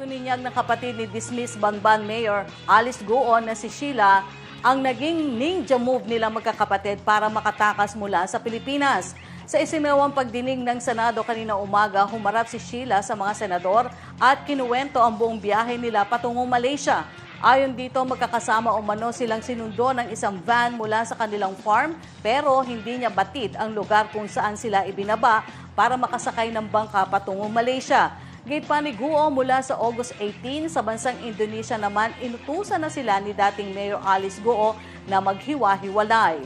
Pagduninyag ng kapatid ni dismissed Banban Mayor Alice Guon na si Sheila ang naging ninja move nila magkakapatid para makatakas mula sa Pilipinas. Sa isinawang pagdinig ng Senado kanina umaga, humarap si Sheila sa mga senador at kinuwento ang buong biyahe nila patungong Malaysia. Ayon dito, magkakasama umano silang sinundo ng isang van mula sa kanilang farm pero hindi niya batid ang lugar kung saan sila ibinaba para makasakay ng bangka patungong Malaysia. Gate pa ni Guo mula sa August 18 sa bansang Indonesia naman inutusan na sila ni dating Mayor Alice Guo na maghiwa-hiwalay.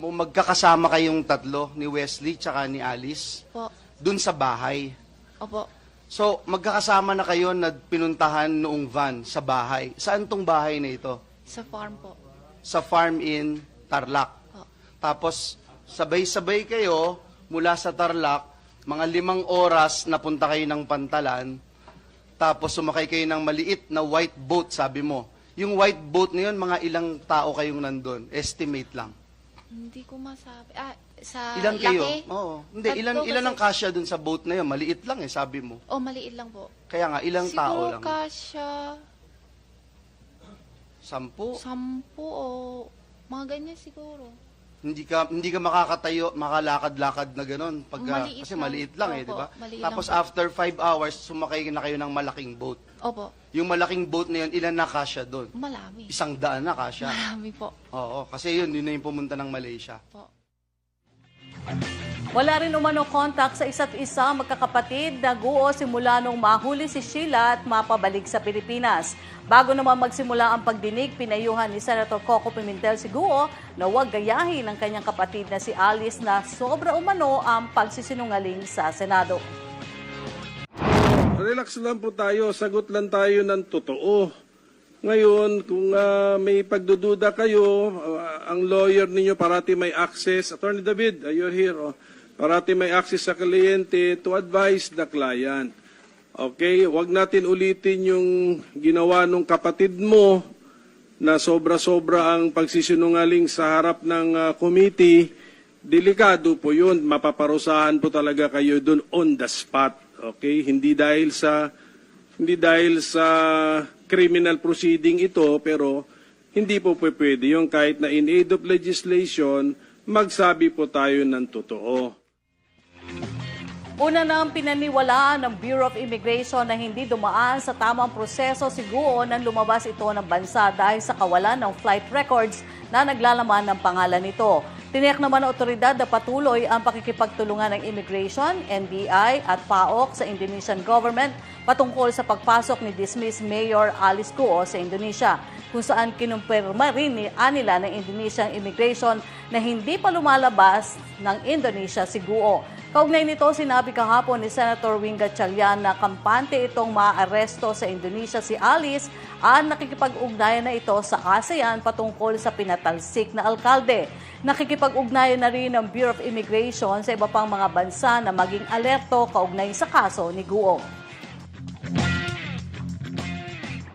Mo magkakasama kayong tatlo ni Wesley tsaka ni Alice Po. dun sa bahay. Opo. So, magkakasama na kayo na pinuntahan noong van sa bahay. Saan tong bahay na ito? Sa farm po. Sa farm in Tarlac. Po. Tapos, sabay-sabay kayo mula sa Tarlac, mga limang oras napunta kayo ng Pantalan, tapos sumakay kayo ng maliit na white boat, sabi mo. Yung white boat na yun, mga ilang tao kayong nandun? Estimate lang. Hindi ko masabi. Ah, sa Ilan laki? kayo? Oo. Hindi, Tatlo ilan, kasi- ilan ang kasya dun sa boat na yun? Maliit lang eh, sabi mo. Oh, maliit lang po. Kaya nga, ilang Siguro tao lang? kasya Sampu? sampu o mga ganyan siguro. Hindi ka hindi ka makakatayo, makalakad-lakad na gano'n pagka Maliit kasi lang. maliit lang eh, Opo, di ba? maliit Tapos lang po. after five hours, sumakay na kayo ng malaking boat. Opo. Yung malaking boat na yun, ilan na kasya doon? Malami. Isang daan na kasya. Malami po. Oo, kasi yun, yun na yung pumunta ng Malaysia. po. Wala rin umano contact sa isa't isa magkakapatid na guo simula nung mahuli si Sheila at mapabalik sa Pilipinas. Bago naman magsimula ang pagdinig, pinayuhan ni Senator Coco Pimentel si Guo na huwag gayahin ng kanyang kapatid na si Alice na sobra umano ang pagsisinungaling sa Senado. Relax lang po tayo, sagot lang tayo ng totoo. Ngayon, kung ah, may pagdududa kayo, ah, ang lawyer ninyo parati may access. Attorney David, ah, you're here. Oh. Parati may access sa kliyente to advise the client. Okay, wag natin ulitin yung ginawa nung kapatid mo na sobra-sobra ang pagsisinungaling sa harap ng ah, committee. Delikado po yun. Mapaparusahan po talaga kayo dun on the spot. Okay? Hindi dahil sa hindi dahil sa criminal proceeding ito, pero hindi po pwede yung kahit na in aid of legislation, magsabi po tayo ng totoo. Una nang pinaniwalaan ng Bureau of Immigration na hindi dumaan sa tamang proseso si Guo nang lumabas ito ng bansa dahil sa kawalan ng flight records na naglalaman ng pangalan nito. Tiniyak naman ng otoridad na patuloy ang pakikipagtulungan ng Immigration, NBI at PAOK sa Indonesian government patungkol sa pagpasok ni dismissed Mayor Alice Guo sa Indonesia kung saan kinumpirma rin ni Anila ng Indonesian Immigration na hindi pa lumalabas ng Indonesia si Guo. Kaugnay nito, sinabi kahapon ni Senator Winga Chalian na kampante itong maaresto sa Indonesia si Alice at nakikipag-ugnayan na ito sa ASEAN patungkol sa pinatalsik na alkalde. Nakikipag-ugnayan na rin ng Bureau of Immigration sa iba pang mga bansa na maging alerto kaugnay sa kaso ni Guo.